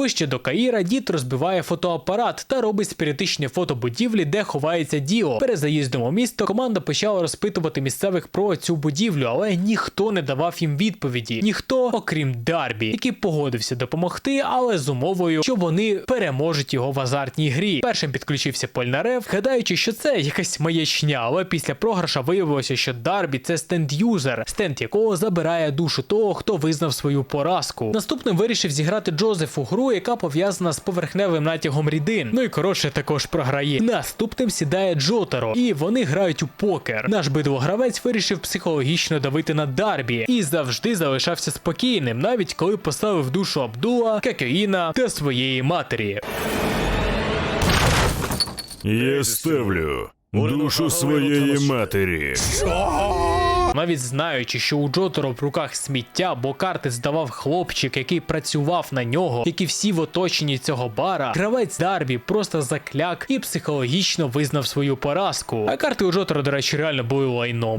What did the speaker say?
Вище до Каїра дід розбиває фотоапарат та робить спіритичне фото будівлі, де ховається Діо. Перед заїздом у місто команда почала розпитувати місцевих про цю будівлю, але ніхто не давав їм відповіді. Ніхто, окрім Дарбі, який погодився допомогти, але з умовою, що вони переможуть його в азартній грі. Першим підключився Польнарев, гадаючи, що це якась маячня, але після програша виявилося, що Дарбі це стенд-юзер, стенд якого забирає душу того, хто визнав свою поразку. Наступним вирішив зіграти Джозеф у гру, яка пов'язана з поверхневим натягом рідин. Ну і коротше також програє. Наступним сідає Джотаро, і вони грають у покер. Наш битвогравець вирішив психологічно давити на Дарбі і завжди залишався спокійним, навіть коли поставив душу Абдула, Кекеїна та своєї матері. Я ставлю душу своєї матері. Навіть знаючи, що у Джотера в руках сміття, бо карти здавав хлопчик, який працював на нього, як і всі в оточенні цього бара, гравець Дарбі просто закляк і психологічно визнав свою поразку. А карти у Джотера, до речі, реально були лайном.